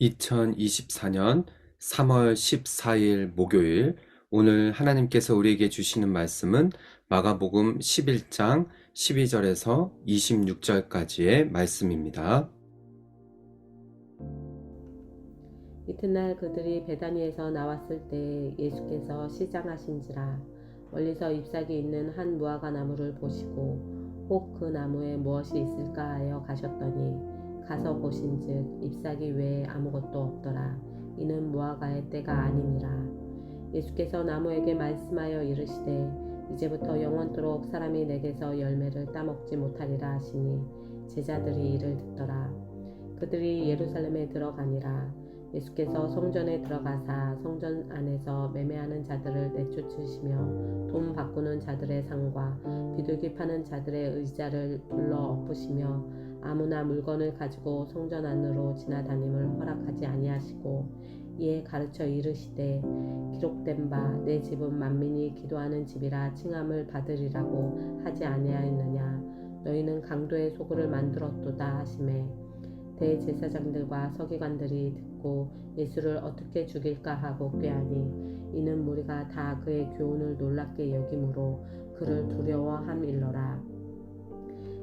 (2024년 3월 14일) 목요일 오늘 하나님께서 우리에게 주시는 말씀은 마가복음 11장 12절에서 26절까지의 말씀입니다. 이튿날 그들이 베다니에서 나왔을 때 예수께서 시장하신지라 멀리서 잎사귀 있는 한 무화과 나무를 보시고 혹 그 나무에 무엇이 있을까 하여 가셨더니 가서 보신즉 잎사귀 외에 아무것도 없더라. 이는 무화과의 때가 아니니라. 예수께서 나무에게 말씀하여 이르시되 이제부터 영원토록 사람이 내게서 열매를 따먹지 못하리라 하시니 제자들이 이를 듣더라. 그들이 예루살렘에 들어가니라 예수께서 성전에 들어가사 성전 안에서 매매하는 자들을 내쫓으시며 돈 바꾸는 자들의 상과 비둘기 파는 자들의 의자를 불러 엎으시며 아무나 물건을 가지고 성전 안으로 지나다님을 허락하지 아니하시고 이에 가르쳐 이르시되 기록된 바 내 집은 만민이 기도하는 집이라 칭함을 받으리라고 하지 아니하였느냐? 너희는 강도의 소굴을 만들었도다 하시매 대제사장들과 서기관들이 듣고 예수를 어떻게 죽일까 하고 꾀하니 이는 무리가 다 그의 교훈을 놀랍게 여김으로 그를 두려워함일러라.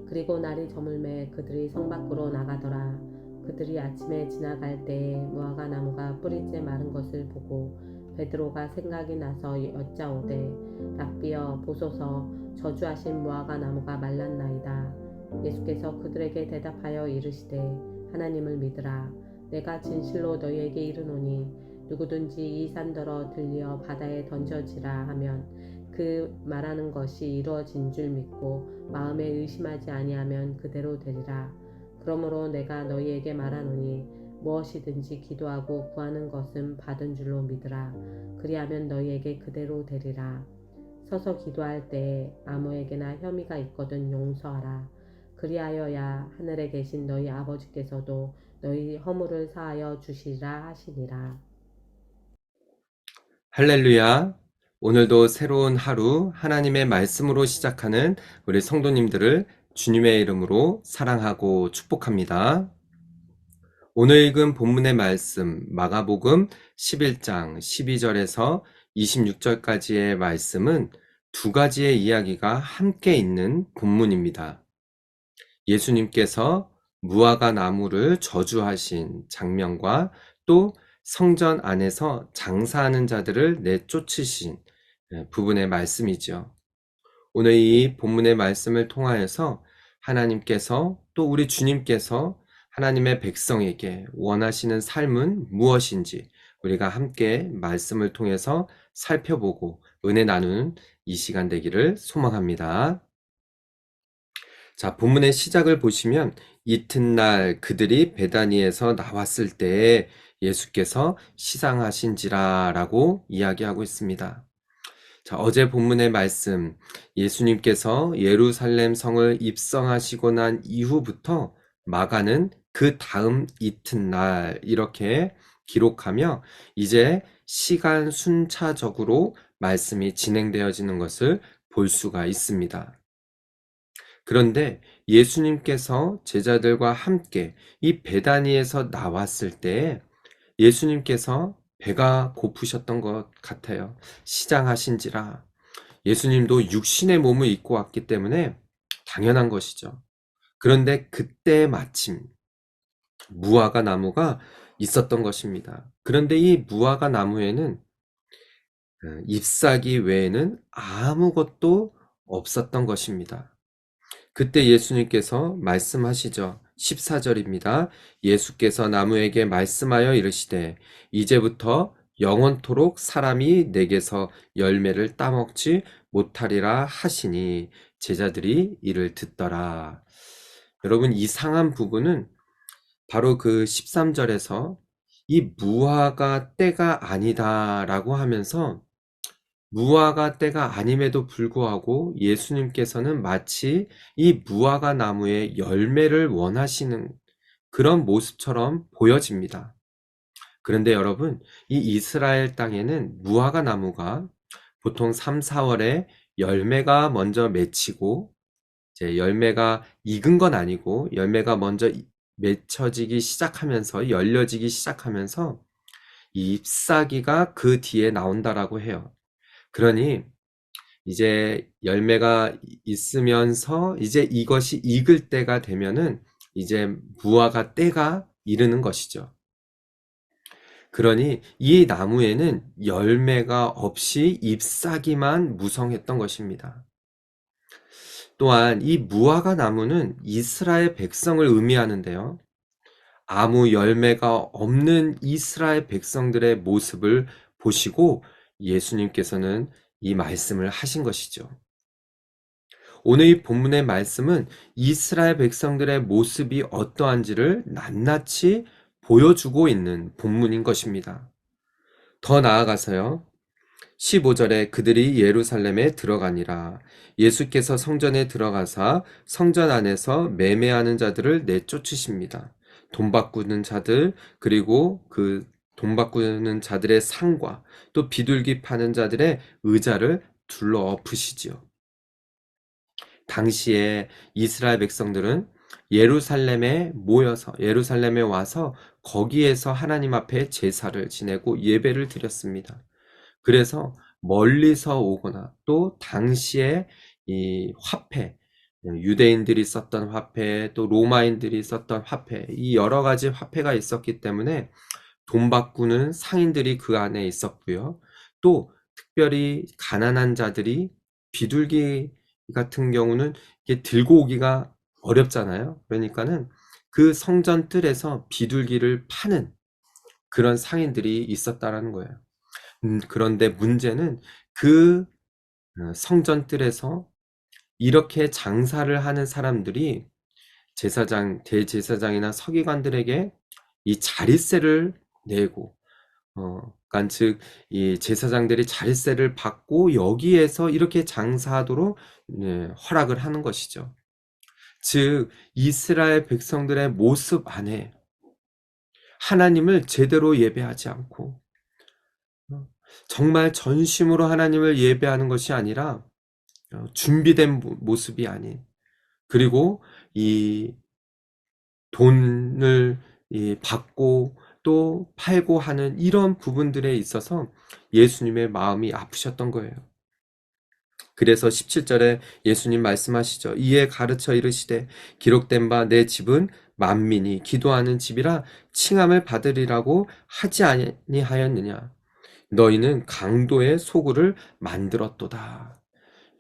그리고 날이 저물매 그들이 성 밖으로 나가더라. 그들이 아침에 지나갈 때에 무화과 나무가 뿌리째 마른 것을 보고 베드로가 생각이 나서 여짜오되 랍비여 보소서 저주하신 무화과 나무가 말랐나이다. 예수께서 그들에게 대답하여 이르시되 하나님을 믿으라. 내가 진실로 너희에게 이르노니 누구든지 이 산더러 들려 바다에 던져지라 하면 그 말하는 것이 이루어진 줄 믿고 마음에 의심하지 아니하면 그대로 되리라. 그러므로 내가 너희에게 말하노니 무엇이든지 기도하고 구하는 것은 받은 줄로 믿으라. 그리하면 너희에게 그대로 되리라. 서서 기도할 때에 아무에게나 혐의가 있거든 용서하라 그리하여야 하늘에 계신 너희 아버지께서도 너희 허물을 사하여 주시리라 하시니라. 할렐루야. 오늘도 새로운 하루 하나님의 말씀으로 시작하는 우리 성도님들을 주님의 이름으로 사랑하고 축복합니다. 오늘 읽은 본문의 말씀 마가복음 11장 12절에서 26절까지의 말씀은 두 가지의 이야기가 함께 있는 본문입니다. 예수님께서 무화과 나무를 저주하신 장면과 또 성전 안에서 장사하는 자들을 내쫓으신 예, 부분의 말씀이죠. 오늘 이 본문의 말씀을 통하여서 하나님께서 또 우리 주님께서 하나님의 백성에게 원하시는 삶은 무엇인지 우리가 함께 말씀을 통해서 살펴보고 은혜 나누는 이 시간 되기를 소망합니다. 자, 본문의 시작을 보시면 이튿날 그들이 베다니에서 나왔을 때 예수께서 시상하신지라라고 이야기하고 있습니다. 자, 어제 본문의 말씀, 예수님께서 예루살렘 성을 입성하시고 난 이후부터 마가는 그 다음 이튿날 이렇게 기록하며 이제 시간 순차적으로 말씀이 진행되어지는 것을 볼 수가 있습니다. 그런데 예수님께서 제자들과 함께 이 베다니에서 나왔을 때 예수님께서 배가 고프셨던 것 같아요. 시장하신지라. 예수님도 육신의 몸을 입고 왔기 때문에 당연한 것이죠. 그런데 그때 마침 무화과 나무가 있었던 것입니다. 그런데 이 무화과 나무에는 어, 잎사귀 외에는 아무것도 없었던 것입니다. 그때 예수님께서 말씀하시죠. 14절입니다. 예수께서 나무에게 말씀하여 이르시되 이제부터 영원토록 사람이 내게서 열매를 따먹지 못하리라 하시니 제자들이 이를 듣더라. 여러분 이상한 부분은 바로 그 13절에서 이 무화가 때가 아니다라고 하면서 무화과 때가 아님에도 불구하고 예수님께서는 마치 이 무화과 나무의 열매를 원하시는 그런 모습처럼 보여집니다. 그런데 여러분, 이 이스라엘 땅에는 무화과 나무가 보통 3, 4월에 열매가 먼저 맺히고 이제 열매가 익은 건 아니고 열매가 먼저 이- 맺혀지기 시작하면서 열려지기 시작하면서 이 잎사귀가 그 뒤에 나온다라고 해요. 그러니 이제 열매가 이- 있으면서 이제 이것이 익을 때가 되면은 이제 무화과 때가 이르는 것이죠. 그러니 이 나무에는 열매가 없이 잎사귀만 무성했던 것입니다. 또한 이 무화과 나무는 이스라엘 백성을 의미하는데요. 아무 열매가 없는 이스라엘 백성들의 모습을 보시고 예수님께서는 이 말씀을 하신 것이죠. 오늘 이 본문의 말씀은 이스라엘 백성들의 모습이 어떠한지를 낱낱이 보여주고 있는 본문인 것입니다. 더 나아가서요. 15절에 그들이 예루살렘에 들어가니라. 예수께서 성전에 들어가사 성전 안에서 매매하는 자들을 내쫓으십니다. 돈 바꾸는 자들, 그리고 그 돈 바꾸는 자들의 상과 또 비둘기 파는 자들의 의자를 둘러 엎으시지요. 당시에 이스라엘 백성들은 예루살렘에 모여서 예루살렘에 와서 거기에서 하나님 앞에 제사를 지내고 예배를 드렸습니다. 그래서 멀리서 오거나 또 당시에 이 화폐, 유대인들이 썼던 화폐, 또 로마인들이 썼던 화폐, 이 여러 가지 화폐가 있었기 때문에 돈 바꾸는 상인들이 그 안에 있었고요. 또 특별히 가난한 자들이 비둘기 같은 경우는 이게 들고 오기가 어렵잖아요. 그러니까는 그 성전 뜰에서 비둘기를 파는 그런 상인들이 있었다라는 거예요. 음, 그런데 문제는 그 어, 성전 뜰에서 이렇게 장사를 하는 사람들이 제사장, 대제사장이나 서기관들에게 이 자릿세를 내고, 어, 그러니까 즉, 이 제사장들이 자릿세를 받고 여기에서 이렇게 장사하도록 네, 허락을 하는 것이죠. 즉, 이스라엘 백성들의 모습 안에 하나님을 제대로 예배하지 않고, 어, 정말 전심으로 하나님을 예배하는 것이 아니라 어, 준비된 모- 모습이 아닌 그리고 이 돈을 이 받고 또 팔고 하는 이런 부분들에 있어서 예수님의 마음이 아프셨던 거예요. 그래서 17절에 예수님 말씀하시죠. 이에 가르쳐 이르시되 기록된 바 내 집은 만민이 기도하는 집이라 칭함을 받으리라고 하지 아니하였느냐. 너희는 강도의 소굴을 만들었도다.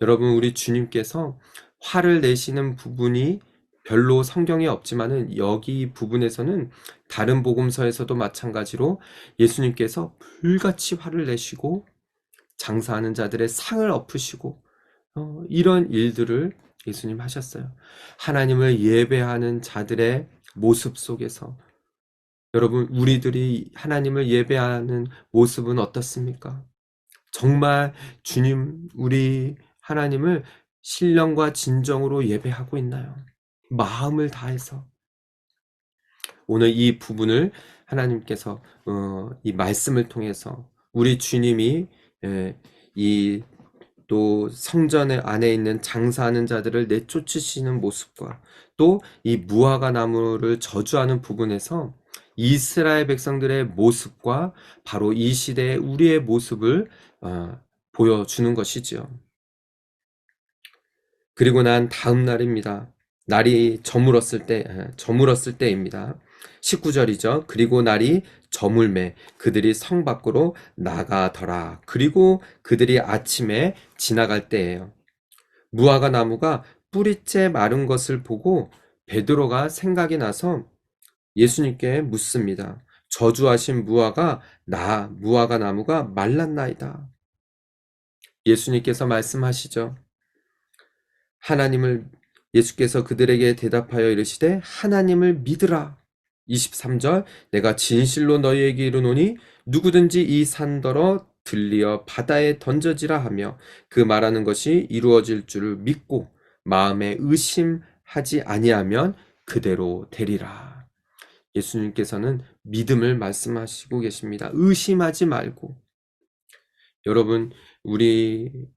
여러분, 우리 주님께서 화를 내시는 부분이 별로 성경에 없지만은 여기 부분에서는 다른 복음서에서도 마찬가지로 예수님께서 불같이 화를 내시고 장사하는 자들의 상을 엎으시고 어, 이런 일들을 예수님 하셨어요. 하나님을 예배하는 자들의 모습 속에서 여러분 우리들이 하나님을 예배하는 모습은 어떻습니까? 정말 주님 우리 하나님을 신령과 진정으로 예배하고 있나요? 마음을 다해서 오늘 이 부분을 하나님께서 어, 이 말씀을 통해서 우리 주님이 예, 이또 성전 안에 있는 장사하는 자들을 내쫓으시는 모습과 또 이 무화과 나무를 저주하는 부분에서 이스라엘 백성들의 모습과 바로 이 시대의 우리의 모습을 어, 보여주는 것이지요. 그리고 난 다음 날입니다. 날이 저물었을 때, 에, 저물었을 때입니다. 19절이죠. 그리고 날이 저물매 그들이 성 밖으로 나가더라. 그리고 그들이 아침에 지나갈 때예요. 무화과 나무가 뿌리째 마른 것을 보고 베드로가 생각이 나서 예수님께 묻습니다. 저주하신 무화과 나 무화과 나무가 말랐나이다. 예수님께서 말씀하시죠. 하나님을 예수께서 그들에게 대답하여 이르시되 하나님을 믿으라. 23절 내가 진실로 너희에게 이르노니 누구든지 이 산더러 들리어 바다에 던져지라 하며 그 말하는 것이 이루어질 줄을 믿고 마음에 의심하지 아니하면 그대로 되리라. 예수님께서는 믿음을 말씀하시고 계십니다. 의심하지 말고. 여러분, 우리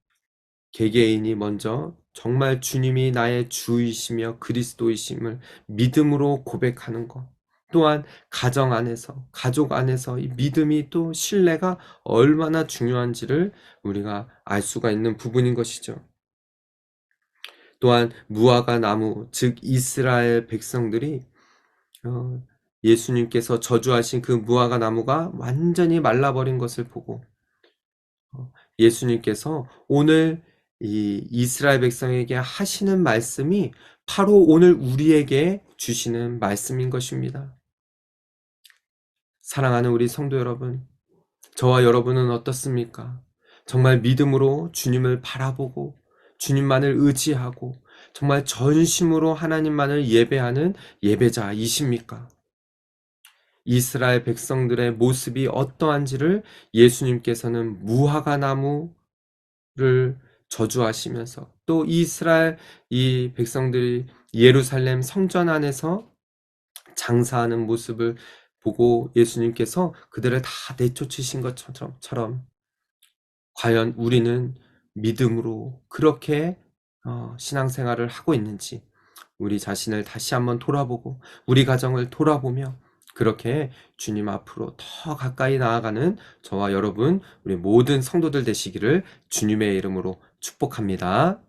개개인이 먼저 정말 주님이 나의 주이시며 그리스도이심을 믿음으로 고백하는 것. 또한 가정 안에서, 가족 안에서 이 믿음이 또 신뢰가 얼마나 중요한지를 우리가 알 수가 있는 부분인 것이죠. 또한 무화과 나무, 즉 이스라엘 백성들이 어, 예수님께서 저주하신 그 무화과 나무가 완전히 말라버린 것을 보고 어, 예수님께서 오늘 이 이스라엘 백성에게 하시는 말씀이 바로 오늘 우리에게 주시는 말씀인 것입니다. 사랑하는 우리 성도 여러분, 저와 여러분은 어떻습니까? 정말 믿음으로 주님을 바라보고 주님만을 의지하고 정말 전심으로 하나님만을 예배하는 예배자이십니까? 이스라엘 백성들의 모습이 어떠한지를 예수님께서는 무화과 나무를 저주하시면서 또 이스라엘 이 백성들이 예루살렘 성전 안에서 장사하는 모습을 보고 예수님께서 그들을 다 내쫓으신 것처럼 처럼 과연 우리는 믿음으로 그렇게 어, 신앙생활을 하고 있는지 우리 자신을 다시 한번 돌아보고 우리 가정을 돌아보며 그렇게 주님 앞으로 더 가까이 나아가는 저와 여러분 우리 모든 성도들 되시기를 주님의 이름으로 축복합니다.